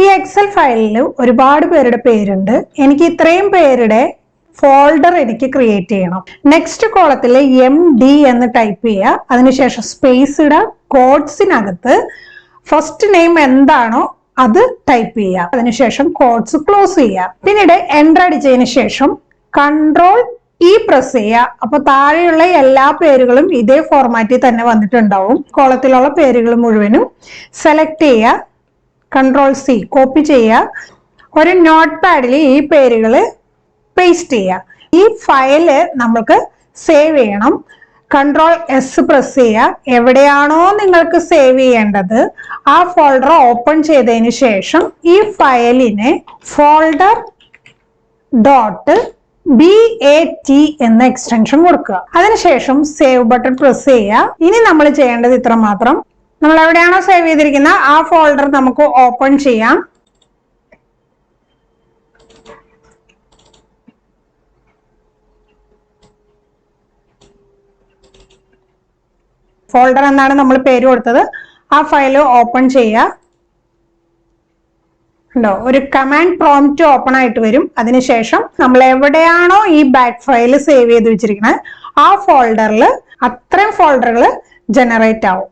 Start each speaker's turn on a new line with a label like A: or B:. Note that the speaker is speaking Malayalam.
A: ഈ എക്സൽ ഫയലിൽ ഒരുപാട് പേരുടെ പേരുണ്ട്. എനിക്ക് ഇത്രയും പേരുടെ ഫോൾഡർ എനിക്ക് ക്രിയേറ്റ് ചെയ്യണം. നെക്സ്റ്റ് കോളത്തിൽ എം ഡി എന്ന് ടൈപ്പ് ചെയ്യുക. അതിനുശേഷം സ്പേസ് ഇടുക. കോഡ്സിനകത്ത് ഫസ്റ്റ് നെയിം എന്താണോ അത് ടൈപ്പ് ചെയ്യുക. അതിനുശേഷം കോഡ്സ് ക്ലോസ് ചെയ്യുക. പിന്നീട് എന്റർ അടിച്ചതിന് ശേഷം കൺട്രോൾ ഈ പ്രസ് ചെയ്യുക. അപ്പൊ താഴെയുള്ള എല്ലാ പേരുകളും ഇതേ ഫോർമാറ്റിൽ തന്നെ വന്നിട്ടുണ്ടാവും. കോളത്തിലുള്ള പേരുകൾ മുഴുവനും സെലക്ട് ചെയ്യുക. കൺട്രോൾ സി കോപ്പി ചെയ്യുക. ഒരു നോട്ട് പാഡിൽ ഈ പേരുകൾ പേസ്റ്റ് ചെയ്യുക. ഈ ഫയൽ നമുക്ക് സേവ് ചെയ്യണം. കൺട്രോൾ എസ് പ്രസ് ചെയ്യുക. എവിടെയാണോ നിങ്ങൾക്ക് സേവ് ചെയ്യേണ്ടത് ആ ഫോൾഡർ ഓപ്പൺ ചെയ്തതിന് ശേഷം ഈ ഫയലിനെ folder dot B A T എന്ന എക്സ്റ്റൻഷൻ കൊടുക്കുക. അതിനുശേഷം സേവ് ബട്ടൺ പ്രസ് ചെയ്യുക. ഇനി നമ്മൾ ചെയ്യേണ്ടത് ഇത്ര മാത്രം നമ്മൾ എവിടെയാണോ സേവ് ചെയ്തിരിക്കുന്നത് ആ ഫോൾഡർ നമുക്ക് ഓപ്പൺ ചെയ്യാം. ഫോൾഡർ എന്നാണ് നമ്മൾ പേര് കൊടുത്തത്. ആ ഫയൽ ഓപ്പൺ ചെയ്യുക. ഉണ്ടോ ഒരു കമാൻഡ് പ്രോംപ്റ്റ് ഓപ്പൺ ആയിട്ട് വരും. അതിനുശേഷം നമ്മൾ എവിടെയാണോ ഈ ബാക്ക് ഫയൽ സേവ് ചെയ്ത് വെച്ചിരിക്കുന്നത് ആ ഫോൾഡറിൽ അത്രയും ഫോൾഡറുകൾ ജനറേറ്റ് ആവും.